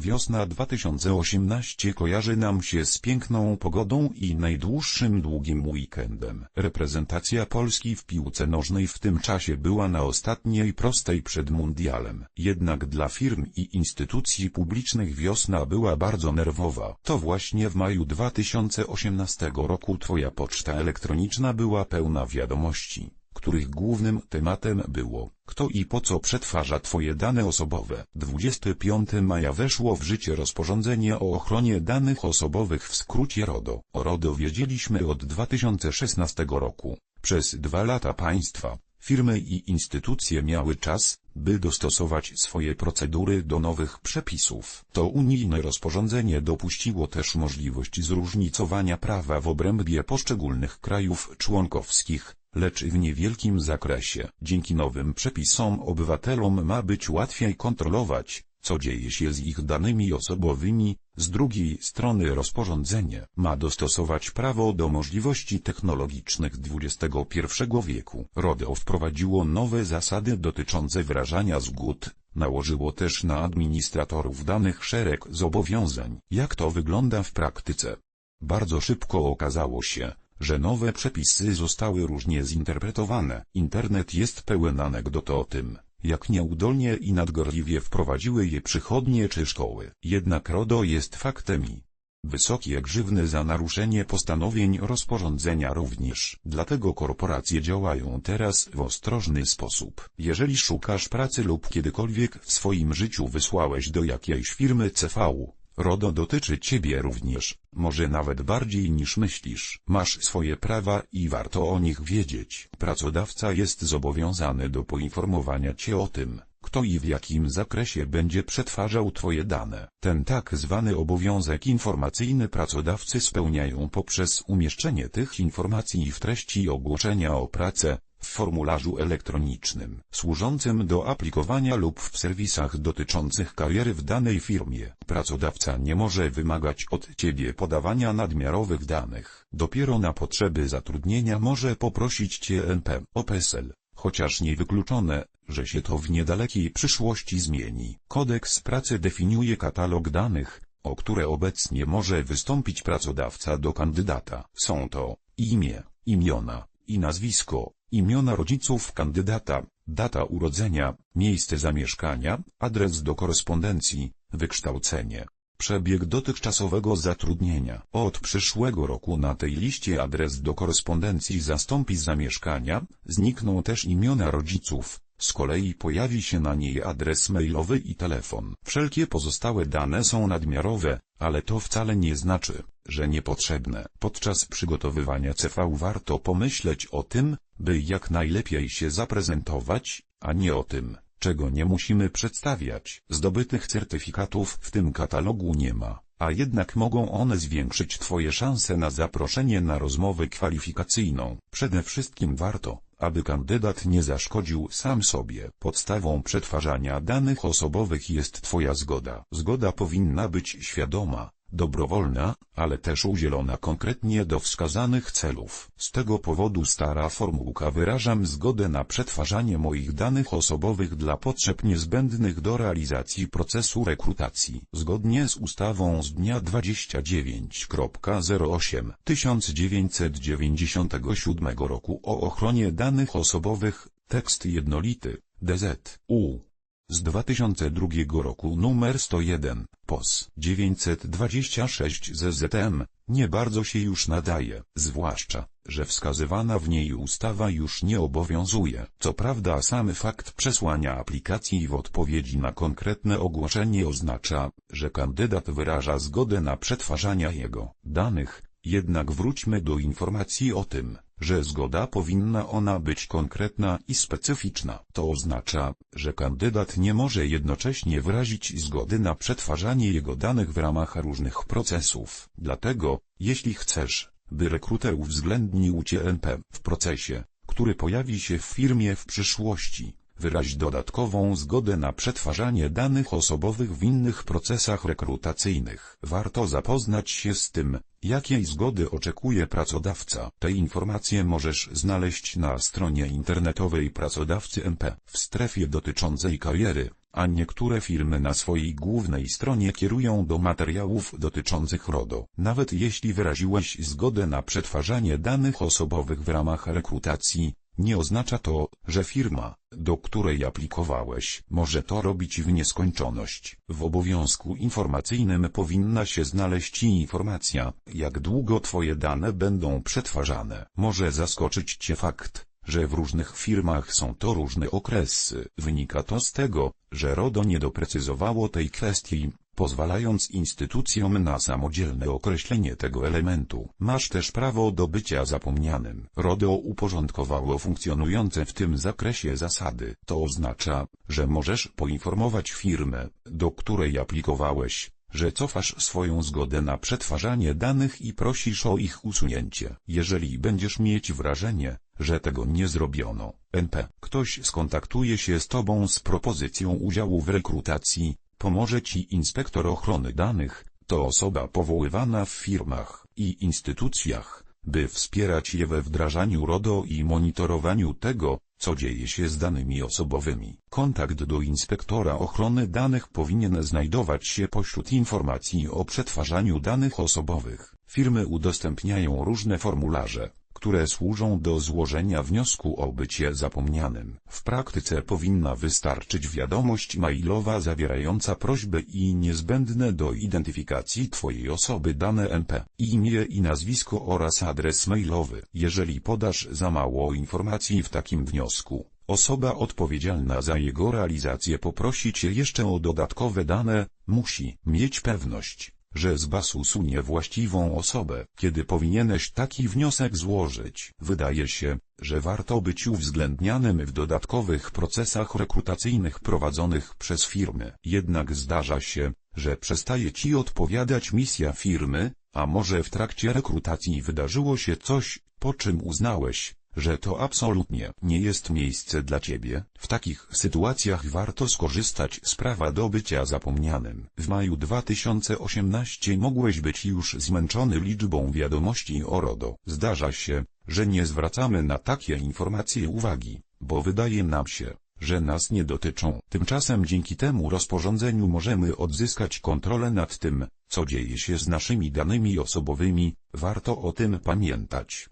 Wiosna 2018 kojarzy nam się z piękną pogodą i najdłuższym długim weekendem. Reprezentacja Polski w piłce nożnej w tym czasie była na ostatniej prostej przed mundialem. Jednak dla firm i instytucji publicznych wiosna była bardzo nerwowa. To właśnie w maju 2018 roku Twoja poczta elektroniczna była pełna wiadomości których głównym tematem było, kto i po co przetwarza Twoje dane osobowe. 25 maja weszło w życie rozporządzenie o ochronie danych osobowych w skrócie RODO. O RODO wiedzieliśmy od 2016 roku. Przez dwa lata państwa, firmy i instytucje miały czas, by dostosować swoje procedury do nowych przepisów. To unijne rozporządzenie dopuściło też możliwość zróżnicowania prawa w obrębie poszczególnych krajów członkowskich, lecz w niewielkim zakresie. Dzięki nowym przepisom obywatelom ma być łatwiej kontrolować, co dzieje się z ich danymi osobowymi, z drugiej strony rozporządzenie ma dostosować prawo do możliwości technologicznych XXI wieku. RODO wprowadziło nowe zasady dotyczące wyrażania zgód, nałożyło też na administratorów danych szereg zobowiązań. Jak to wygląda w praktyce? Bardzo szybko okazało się, że nowe przepisy zostały różnie zinterpretowane. Internet jest pełen anegdot o tym, jak nieudolnie i nadgorliwie wprowadziły je przychodnie czy szkoły. Jednak RODO jest faktem i wysokie grzywny za naruszenie postanowień rozporządzenia również. Dlatego korporacje działają teraz w ostrożny sposób. Jeżeli szukasz pracy lub kiedykolwiek w swoim życiu wysłałeś do jakiejś firmy CV, RODO dotyczy ciebie również, może nawet bardziej niż myślisz. Masz swoje prawa i warto o nich wiedzieć. Pracodawca jest zobowiązany do poinformowania cię o tym, kto i w jakim zakresie będzie przetwarzał Twoje dane. Ten tak zwany obowiązek informacyjny pracodawcy spełniają poprzez umieszczenie tych informacji w treści ogłoszenia o pracę, formularzu elektronicznym, służącym do aplikowania lub w serwisach dotyczących kariery w danej firmie. Pracodawca nie może wymagać od Ciebie podawania nadmiarowych danych. Dopiero na potrzeby zatrudnienia może poprosić Cię NP o PESEL, chociaż niewykluczone, że się to w niedalekiej przyszłości zmieni. Kodeks pracy definiuje katalog danych, o które obecnie może wystąpić pracodawca do kandydata. Są to imię, imiona i nazwisko, imiona rodziców kandydata, data urodzenia, miejsce zamieszkania, adres do korespondencji, wykształcenie, przebieg dotychczasowego zatrudnienia. Od przyszłego roku na tej liście adres do korespondencji zastąpi zamieszkania, znikną też imiona rodziców, z kolei pojawi się na niej adres mailowy i telefon. Wszelkie pozostałe dane są nadmiarowe, ale to wcale nie znaczy, że niepotrzebne. Podczas przygotowywania CV warto pomyśleć o tym, by jak najlepiej się zaprezentować, a nie o tym, czego nie musimy przedstawiać. Zdobytych certyfikatów w tym katalogu nie ma, a jednak mogą one zwiększyć Twoje szanse na zaproszenie na rozmowę kwalifikacyjną. Przede wszystkim warto, aby kandydat nie zaszkodził sam sobie. Podstawą przetwarzania danych osobowych jest Twoja zgoda. Zgoda powinna być świadoma, dobrowolna, ale też udzielona konkretnie do wskazanych celów. Z tego powodu stara formułka wyrażam zgodę na przetwarzanie moich danych osobowych dla potrzeb niezbędnych do realizacji procesu rekrutacji. Zgodnie z ustawą z dnia 29.08 1997 roku o ochronie danych osobowych, tekst jednolity, DZ.U z 2002 roku numer 101, POS 926 ZZM, nie bardzo się już nadaje, zwłaszcza, że wskazywana w niej ustawa już nie obowiązuje. Co prawda sam fakt przesłania aplikacji w odpowiedzi na konkretne ogłoszenie oznacza, że kandydat wyraża zgodę na przetwarzania jego danych, jednak wróćmy do informacji o tym, że zgoda powinna ona być konkretna i specyficzna. To oznacza, że kandydat nie może jednocześnie wyrazić zgody na przetwarzanie jego danych w ramach różnych procesów. Dlatego, jeśli chcesz, by rekruter uwzględnił Cię NP w procesie, który pojawi się w firmie w przyszłości, wyraź dodatkową zgodę na przetwarzanie danych osobowych w innych procesach rekrutacyjnych. Warto zapoznać się z tym, jakiej zgody oczekuje pracodawca. Te informacje możesz znaleźć na stronie internetowej pracodawcy MP w strefie dotyczącej kariery. a niektóre firmy na swojej głównej stronie kierują do materiałów dotyczących RODO. Nawet jeśli wyraziłeś zgodę na przetwarzanie danych osobowych w ramach rekrutacji, nie oznacza to, że firma, do której aplikowałeś, może to robić w nieskończoność. W obowiązku informacyjnym powinna się znaleźć informacja, jak długo Twoje dane będą przetwarzane. Może zaskoczyć Cię fakt, że w różnych firmach są to różne okresy. Wynika to z tego, że RODO nie doprecyzowało tej kwestii, pozwalając instytucjom na samodzielne określenie tego elementu. Masz też prawo do bycia zapomnianym. RODO uporządkowało funkcjonujące w tym zakresie zasady. To oznacza, że możesz poinformować firmę, do której aplikowałeś, że cofasz swoją zgodę na przetwarzanie danych i prosisz o ich usunięcie. Jeżeli będziesz mieć wrażenie, że tego nie zrobiono, NP, ktoś skontaktuje się z Tobą z propozycją udziału w rekrutacji, pomoże Ci inspektor ochrony danych, to osoba powoływana w firmach i instytucjach, by wspierać je we wdrażaniu RODO i monitorowaniu tego, co dzieje się z danymi osobowymi. Kontakt do inspektora ochrony danych powinien znajdować się pośród informacji o przetwarzaniu danych osobowych. Firmy udostępniają różne formularze, które służą do złożenia wniosku o bycie zapomnianym. W praktyce powinna wystarczyć wiadomość mailowa zawierająca prośbę i niezbędne do identyfikacji Twojej osoby dane NP, imię i nazwisko oraz adres mailowy. Jeżeli podasz za mało informacji w takim wniosku, Osoba odpowiedzialna za jego realizację poprosi Cię jeszcze o dodatkowe dane, musi mieć pewność, że z BAS usunie właściwą osobę, kiedy powinieneś taki wniosek złożyć. Wydaje się, że warto być uwzględnianym w dodatkowych procesach rekrutacyjnych prowadzonych przez firmy. Jednak zdarza się, że przestaje Ci odpowiadać misja firmy, a może w trakcie rekrutacji wydarzyło się coś, po czym uznałeś, że to absolutnie nie jest miejsce dla Ciebie. W takich sytuacjach warto skorzystać z prawa do bycia zapomnianym. W maju 2018 mogłeś być już zmęczony liczbą wiadomości o RODO. Zdarza się, że nie zwracamy na takie informacje uwagi, bo wydaje nam się, że nas nie dotyczą. Tymczasem dzięki temu rozporządzeniu możemy odzyskać kontrolę nad tym, co dzieje się z naszymi danymi osobowymi, warto o tym pamiętać.